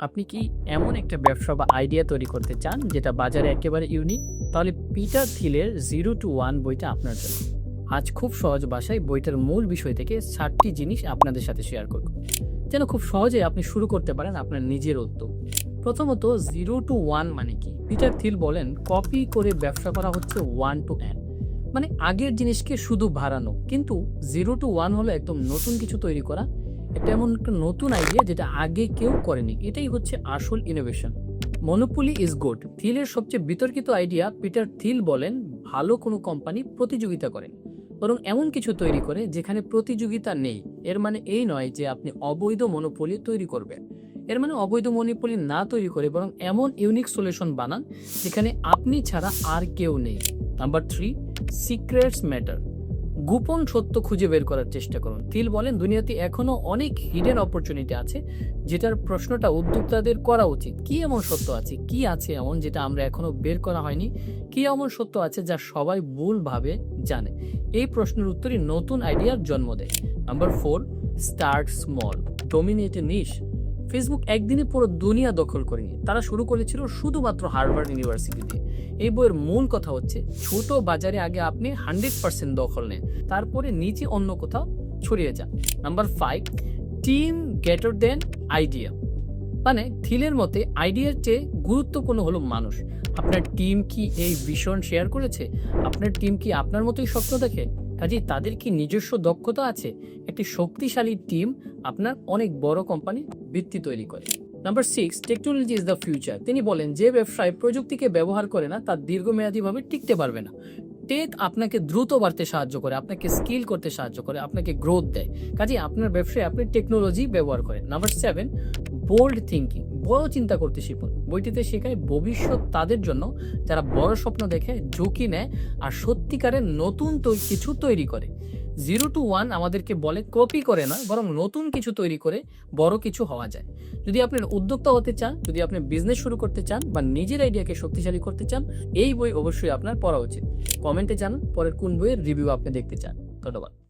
আপনি কি এমন একটা ব্যবসা বা আইডিয়া তৈরি করতে চান যেটা বাজারে একেবারে ইউনিক তাহলে পিটার থিলের জিরো টু ওয়ান বইটা আপনার জন্য। আজ খুব সহজ ভাষায় বইটার মূল বিষয় থেকে ষাটটি জিনিস আপনাদের সাথে শেয়ার করব। যেন খুব সহজে আপনি শুরু করতে পারেন আপনার নিজের উদ্যোগ। প্রথমত জিরো টু ওয়ান মানে কি? পিটার থিল বলেন কপি করে ব্যবসা করা হচ্ছে ওয়ান টু এন মানে আগের জিনিসকে শুধু বাড়ানো। কিন্তু জিরো টু ওয়ান হলো একদম নতুন কিছু তৈরি করা। এটা এমন একটা নতুন আইডিয়া যেটা আগে কেউ করেনি। এটাই হচ্ছে আসল ইনোভেশন মনোপলি ইজ গুড থিলের সবচেয়ে বিতর্কিত আইডিয়া পিটার থিল বলেন, ভালো কোনো কোম্পানি প্রতিযোগিতা করে। বরং এমন কিছু তৈরি করে যেখানে প্রতিযোগিতা নেই। এর মানে এই নয় যে আপনি অবৈধ মনোপলি তৈরি করবেন। এর মানে অবৈধ মনোপলি না তৈরি করে বরং এমন ইউনিক সলিউশন বানান যেখানে আপনি ছাড়া আর কেউ নেই। নাম্বার থ্রি সিক্রেটস ম্যাটার গোপন সত্য খুঁজে বের করার চেষ্টা করুন। তিল বলেন, দুনিয়াতে এখনও অনেক হিডেন অপরচুনিটি আছে, যেটার প্রশ্নটা উদ্যোক্তাদের করা উচিত। কি এমন সত্য আছে? কি আছে এমন যেটা আমরা এখনও বের করা হয়নি? কি এমন সত্য আছে যা সবাই ভুলভাবে জানে? এই প্রশ্নের উত্তরই নতুন আইডিয়ার জন্ম দেয়। Number four start small dominate niche Facebook একদিনে পুরো দুনিয়া দখল করেনি। তারা শুরু করেছিল শুধুমাত্র হার্ভার্ড ইউনিভার্সিটি দিয়ে। এই বইয়ের মূল কথা হচ্ছে, ছোট বাজারে আগে আপনি হান্ড্রেড পার্সেন্ট দখল নেন, তারপরে নিচে অন্য কোথাও ছড়িয়ে যান। নাম্বার ফাইভ, টিম গেটার দেন আইডিয়া। মানে থিলের মতে, আইডিয়ার চেয়ে গুরুত্বপূর্ণ হলো মানুষ। আপনার টিম কি এই ভীষণ শেয়ার করেছে? আপনার টিম কি আপনার মতোই স্বপ্ন দেখে? কাজেই তাদের কি নিজস্ব দক্ষতা আছে? একটি শক্তিশালী টিম আপনার অনেক বড় কোম্পানি ভিত্তি তৈরি করে। Number six, technology is the future. তিনি বলেন, যে ব্যবসায় প্রযুক্তিকে ব্যবহার করে না তার দীর্ঘমেয়াদীভাবে টিকতে পারবে না। টেক আপনাকে দ্রুত বাড়তে সাহায্য করে, আপনাকে স্কিল করতে সাহায্য করে, আপনাকে গ্রোথ দেয়। কাজে আপনার ব্যবসায় আপনি টেকনোলজি ব্যবহার করেন। নাম্বার সেভেন বোল্ড থিঙ্কিং বড় চিন্তা করতে শিখুন। বইটিতে শেখায় ভবিষ্যৎ তাদের জন্য, যারা বড় স্বপ্ন দেখে, ঝুঁকি নেয় আর সত্যিকারের নতুন কিছু তৈরি করে। জিরো টু ওয়ান আমাদেরকে বলে কপি করে নয়, বরং নতুন কিছু তৈরি করে বড় কিছু হওয়া যায়। যদি আপনি উদ্যোক্তা হতে চান, যদি আপনি বিজনেস শুরু করতে চান বা নিজের আইডিয়াকে শক্তিশালী করতে চান, এই বই অবশ্যই আপনার পড়া উচিত। কমেন্টে জানান, পরের কোন বইয়ের রিভিউ আপনি দেখতে চান। ধন্যবাদ।